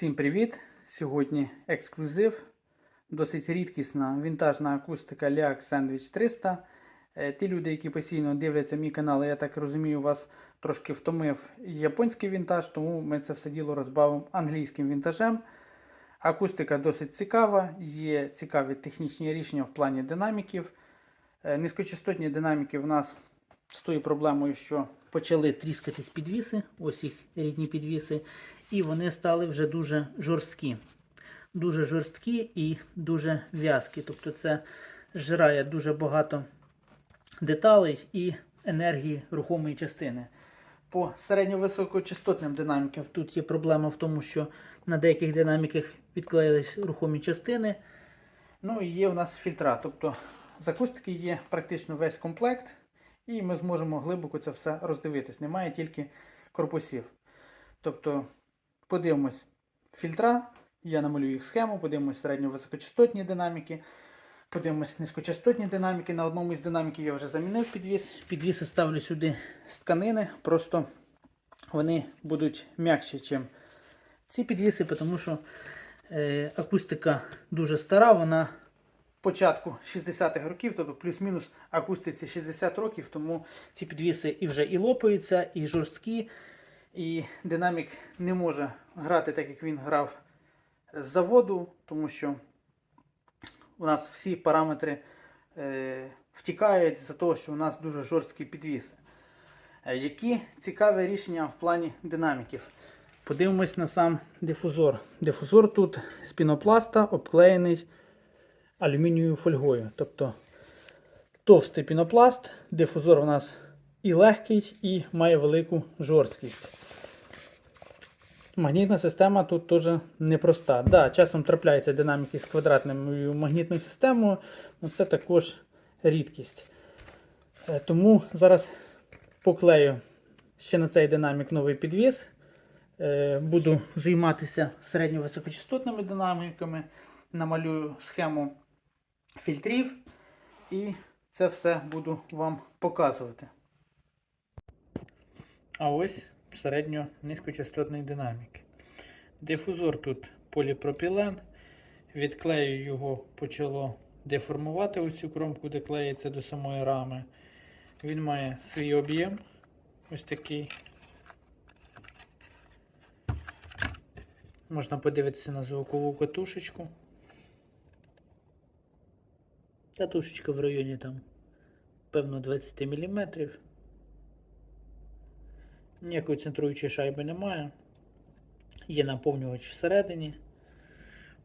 Всім привіт! Сьогодні ексклюзив. Досить рідкісна вінтажна акустика Leax Sandwich 300. Е, Ті люди, які постійно дивляться мій канал, я так розумію, вас трошки втомив японський вінтаж, тому ми це все діло розбавимо англійським вінтажем. Акустика досить цікава, є цікаві технічні рішення в плані динаміків. Е, Низькочастотні динаміки в нас з тою проблемою, що почали тріскатись підвіси, ось їх рідні підвіси, і вони стали вже дуже жорсткі. Дуже жорсткі і дуже в'язкі. Тобто це зжирає дуже багато деталей і енергії рухомої частини. По середньовисокочастотним динамікам тут є проблема в тому, що на деяких динаміках відклеїлись рухомі частини. Ну і є у нас фільтра. Тобто з акустики є практично весь комплект, і ми зможемо глибоко це все роздивитись. Немає тільки корпусів. Тобто, подивимось фільтра, я намалюю їх схему, подивимось середньовисокочастотні динаміки, подивимось низькочастотні динаміки. На одному із динаміків я вже замінив підвіс. Підвіси ставлю сюди з тканини, просто вони будуть м'якші, ніж ці підвіси, тому що е, акустика дуже стара, вона початку 60-х років, тобто плюс-мінус акустиці 60 років, тому ці підвіси і вже і лопаються, і жорсткі, і динамік не може грати так, як він грав з заводу, тому що у нас всі параметри е, втікають за того, що у нас дуже жорсткі підвіси. Е, які цікаві рішення в плані динаміків? Подивимось на сам дифузор. Дифузор тут з пінопласта обклеєний алюмінієвою фольгою. Тобто товстий пінопласт, дифузор у нас і легкий, і має велику жорсткість. Магнітна система тут теж непроста. Да, часом трапляються динаміки з квадратною магнітною системою, але це також рідкість. Е, Тому зараз поклею ще на цей динамік новий підвіс. Е, Буду займатися середньовисокочастотними динаміками, намалюю схему фільтрів і це все буду вам показувати. А ось середньо-низькочастотний динамік. Дифузор тут поліпропілен. Відклею його почало деформувати оцю кромку, де клеїться до самої рами. Він має свій об'єм. Ось такий. Можна подивитися на звукову катушечку. Катушечка в районі там, певно, 20 мм. Ніякої центруючої шайби немає. Є наповнювач всередині.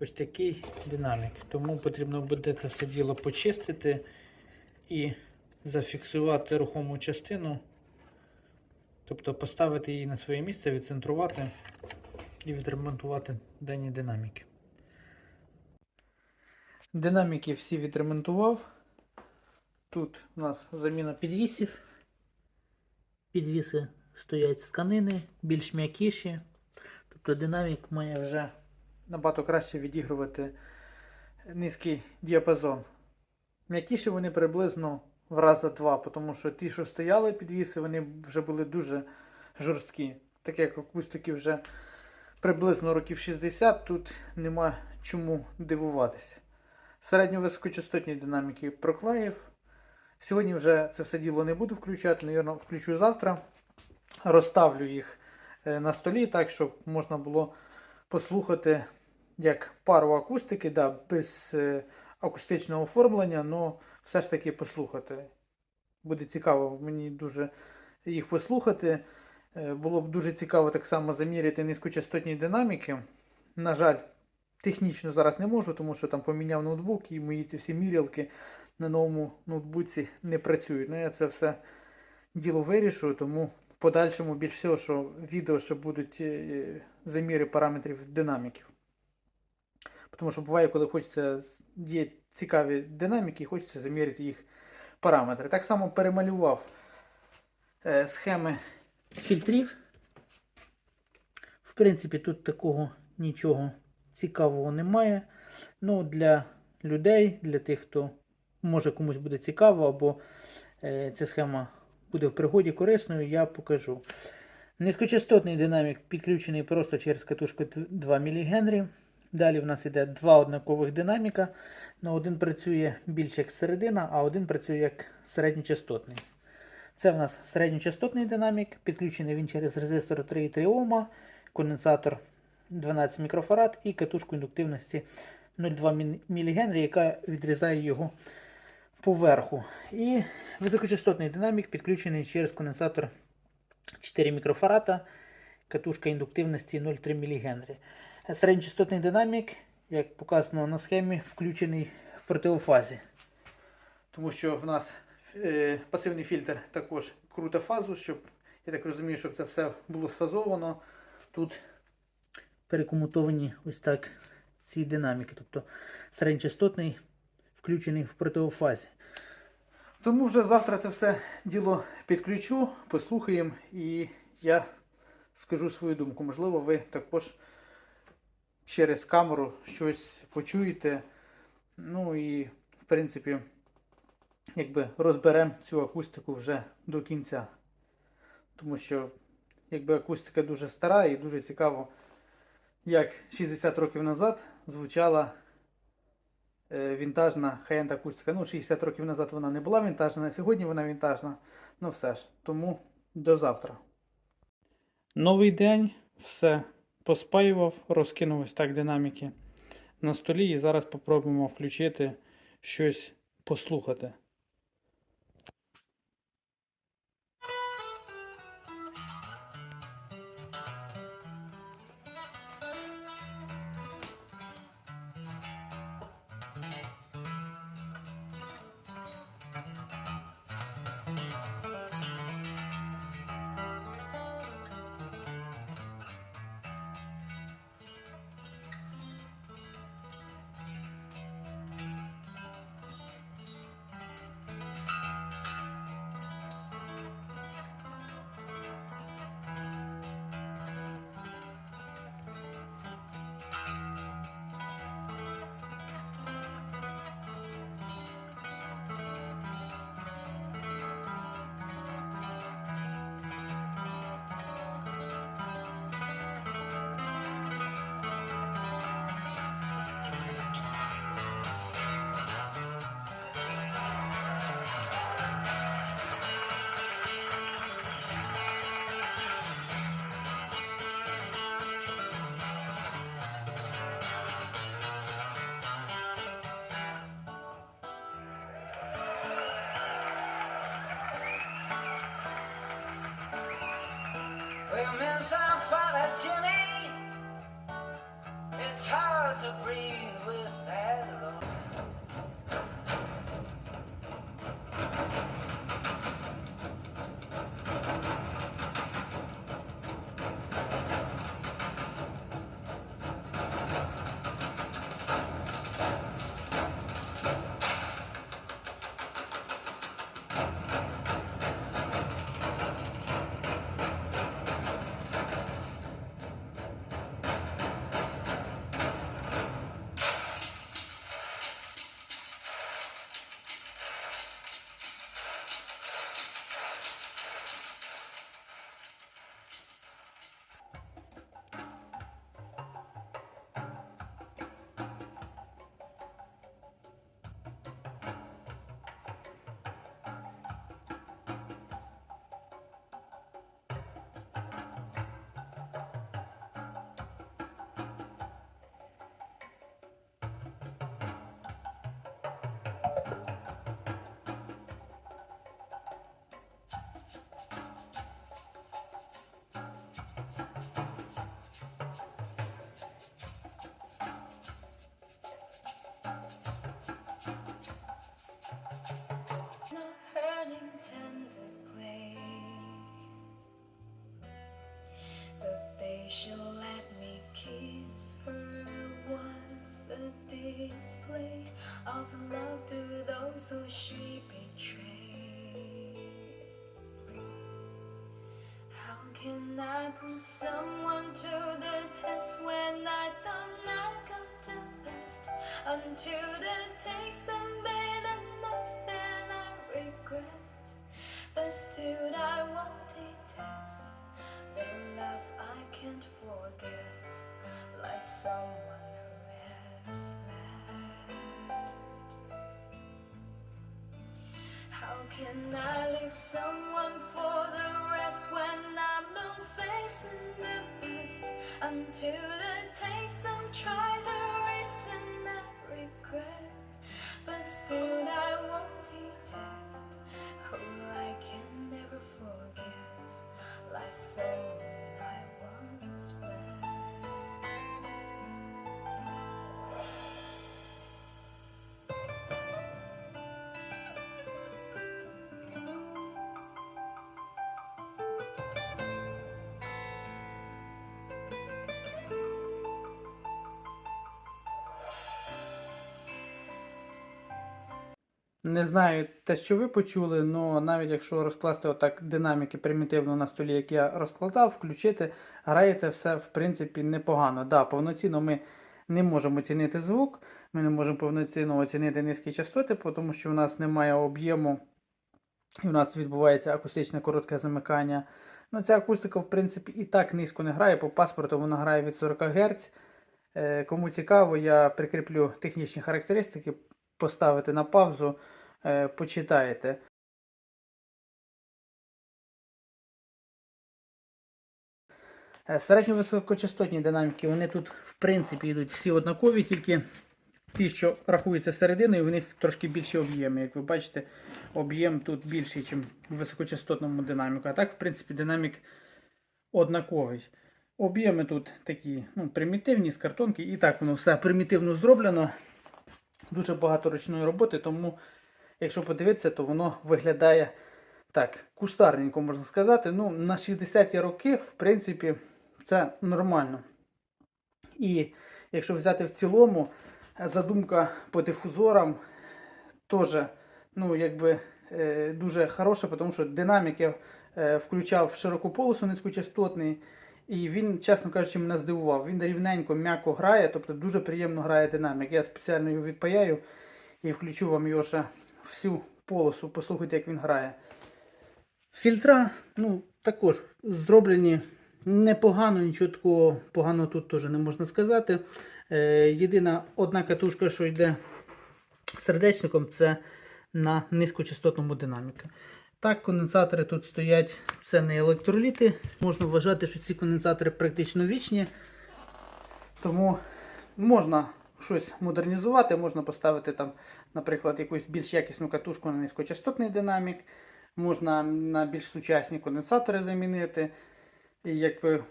Ось такий динамік. Тому потрібно буде це все діло почистити і зафіксувати рухому частину. Тобто поставити її на своє місце, відцентрувати і відремонтувати дані динаміки. Динаміки всі відремонтував. Тут у нас заміна підвісів. Підвіси стоять тканини, більш м'якіші. Тобто динамік має вже набагато краще відігрувати низький діапазон. М'якіші вони приблизно в раза два, тому що ті, що стояли підвіси, вони вже були дуже жорсткі. Так як акустики вже приблизно років 60, тут нема чому дивуватися. Середньовисокочастотні динаміки проклеїв. Сьогодні вже це все діло не буду включати, навірно, включу завтра. Розставлю їх е, на столі, так, щоб можна було послухати як пару акустики, да, без е, акустичного оформлення, але все ж таки послухати. Буде цікаво мені дуже їх послухати. Е, Було б дуже цікаво так само заміряти низькочастотні динаміки. На жаль, технічно зараз не можу, тому що там поміняв ноутбук і мої ці всі мірялки на новому ноутбуці не працюють. Ну, я це все діло вирішую, тому подальшому більш всього, що відео ще будуть е, заміри параметрів динаміків. Тому що буває, коли хочеться є цікаві динаміки, і хочеться заміряти їх параметри. Так само перемалював е, схеми фільтрів. В принципі, тут такого нічого цікавого немає. Ну, для людей, для тих, хто може комусь буде цікаво, або е, ця схема буде в пригоді корисною, я покажу. Низькочастотний динамік підключений просто через катушку 2 мГ. Далі в нас йде два однакових динаміка. На один працює більш як середина, а один працює як середньочастотний. Це в нас середньочастотний динамік, підключений він через резистор 3,3 Ома, конденсатор 12 мікрофарад і катушку індуктивності 0,2 мГ, яка відрізає його поверху. І високочастотний динамік підключений через конденсатор 4 мікрофарада, катушка індуктивності 0,3 мГ. Середньочастотний динамік, як показано на схемі, включений в противофазі. Тому що в нас е, пасивний фільтр також круте фазу, щоб, я так розумію, щоб це все було сфазовано. Тут перекомутовані ось так ці динаміки. Тобто середньочастотний включений в противофазі. Тому вже завтра це все діло підключу, послухаємо і я скажу свою думку. Можливо, ви також через камеру щось почуєте. Ну і, в принципі, якби розберемо цю акустику вже до кінця. Тому що якби акустика дуже стара і дуже цікаво, як 60 років назад звучала вінтажна хай-енд акустика. Ну, 60 років назад вона не була вінтажна, а сьогодні вона вінтажна. Ну все ж. Тому до завтра. Новий день. Все поспаював, розкинув ось так динаміки на столі і зараз попробуємо включити щось послухати. Jenny. It's hard to breathe with Shall let me kiss her once a display of love to those who she betrayed. How can I put someone to the test when I thought I got the best? Until the taste of bitterness can I leave someone for the rest when I'm not facing the best? Until the taste some try to and not regret, but still I won't detest who I can Не знаю те, що ви почули, але навіть якщо розкласти отак динаміки примітивно на столі, як я розкладав, включити, грається все в принципі непогано. Да, повноцінно ми не можемо оцінити звук, ми не можемо повноцінно оцінити низькі частоти, тому що в нас немає об'єму і в нас відбувається акустичне коротке замикання. Ну, ця акустика, в принципі, і так низько не грає. По паспорту вона грає від 40 Гц. Е, Кому цікаво, я прикріплю технічні характеристики, поставити на паузу, е, почитаєте. Е, Середньовисокочастотні динаміки, вони тут, в принципі, йдуть всі однакові, тільки ті, що рахуються серединою, в них трошки більші об'єми. Як ви бачите, об'єм тут більший, ніж в високочастотному динаміку. А так, в принципі, динамік однаковий. Об'єми тут такі ну, примітивні з картонки. І так воно все примітивно зроблено. Дуже багато ручної роботи, тому, якщо подивитися, то воно виглядає так, кустарненько, можна сказати. Ну, на 60-ті роки, в принципі, це нормально. І якщо взяти в цілому, задумка по дифузорам теж ну, якби, е, дуже хороша, тому що динамік е, включав в широку полосу низькочастотний. І він, чесно кажучи, мене здивував. Він рівненько, м'яко грає, тобто дуже приємно грає динамік. Я спеціально його відпаяю і включу вам його ще всю полосу. Послухайте, як він грає. Фільтра, ну, також зроблені непогано, нічого такого поганого тут теж не можна сказати. Е, єдина одна катушка, що йде сердечником, це на низькочастотному динаміку. Так, конденсатори тут стоять, це не електроліти. Можна вважати, що ці конденсатори практично вічні. Тому можна щось модернізувати, можна поставити там, наприклад, якусь більш якісну катушку на низькочастотний динамік, можна на більш сучасні конденсатори замінити. І якби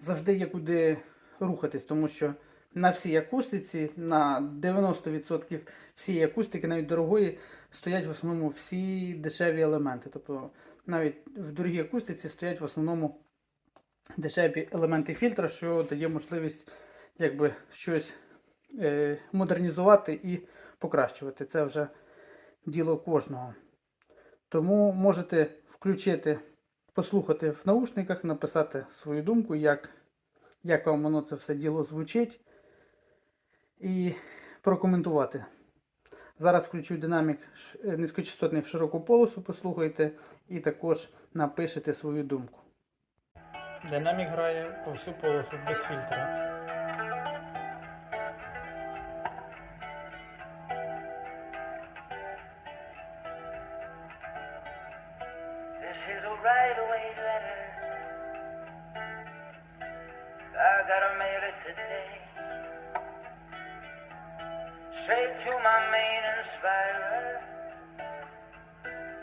завжди є куди рухатись, тому що на всій акустиці, на 90% всієї акустики, навіть дорогої, стоять в основному всі дешеві елементи. Тобто навіть в дорогій акустиці стоять в основному дешеві елементи фільтра, що дає можливість якби, щось е, модернізувати і покращувати. Це вже діло кожного. Тому можете включити, послухати в наушниках, написати свою думку, як, як вам воно це все діло звучить, і прокоментувати. Зараз включу динамік е, низькочастотний в широку полосу, послухайте, і також напишете свою думку. Динамік грає по всю полосу без фільтра. Straight to my main inspirer.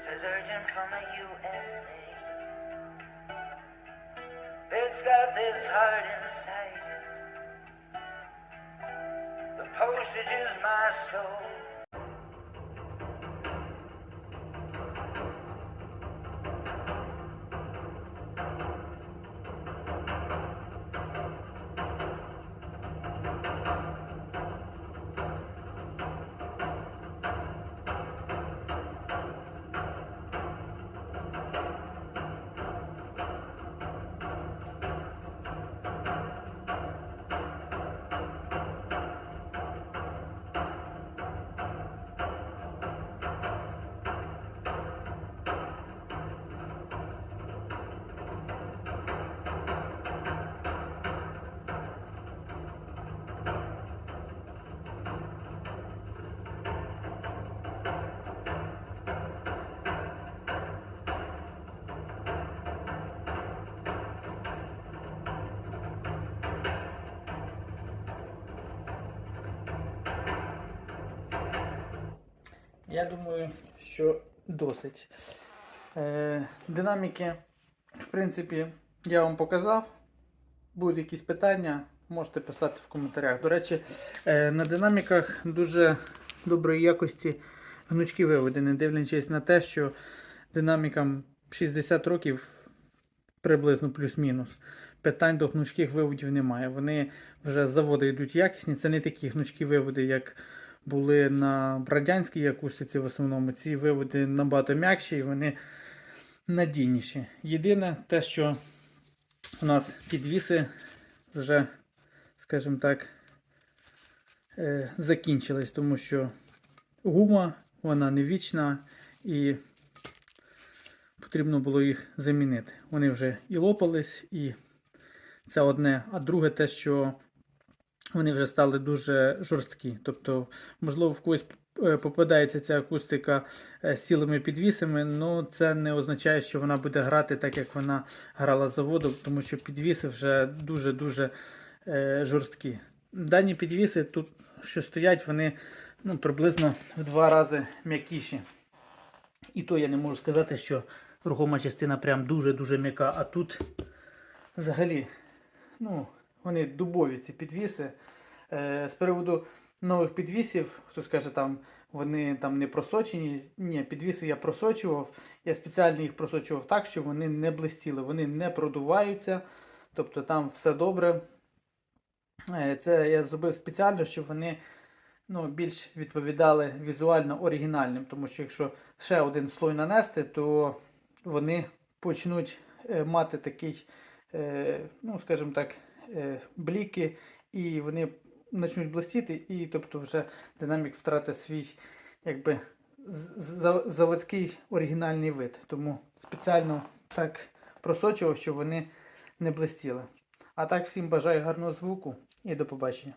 Says urgent from the USA. It's got this heart inside it. The postage is my soul. Я думаю, що досить. Е, динаміки, в принципі, я вам показав. Будуть якісь питання, можете писати в коментарях. До речі, е, на динаміках дуже доброї якості гнучки виведені, дивлячись на те, що динамікам 60 років приблизно плюс-мінус. Питань до гнучких виводів немає. Вони вже з заводу йдуть якісні. Це не такі гнучкі виводи, як були на радянській акустиці в основному. Ці виводи набагато м'якші і вони надійніші. Єдине те, що у нас підвіси вже, скажімо так, е, закінчились, тому що гума, вона не вічна і потрібно було їх замінити. Вони вже і лопались, і це одне. А друге, те, що вони вже стали дуже жорсткі. Тобто, можливо, в когось е, попадається ця акустика е, з цілими підвісами, але це не означає, що вона буде грати так, як вона грала з заводу, тому що підвіси вже дуже-дуже е, жорсткі. Дані підвіси тут, що стоять, вони ну, приблизно в два рази м'якіші. І то я не можу сказати, що рухома частина прям дуже-дуже м'яка, а тут взагалі, ну, вони дубові ці підвіси. Е, з приводу нових підвісів, хто скаже, там вони там не просочені. Ні, підвіси я просочував. Я спеціально їх просочував так, щоб вони не блистіли, вони не продуваються. Тобто там все добре. Е, Це я зробив спеціально, щоб вони ну, більш відповідали візуально оригінальним. Тому що якщо ще один слой нанести, то вони почнуть е, мати такий, ну, скажімо так, бліки, і вони почнуть блистіти, і тобто вже динамік втратить свій якби, заводський оригінальний вид. Тому спеціально так просочував, щоб вони не блистіли. А так всім бажаю гарного звуку і до побачення.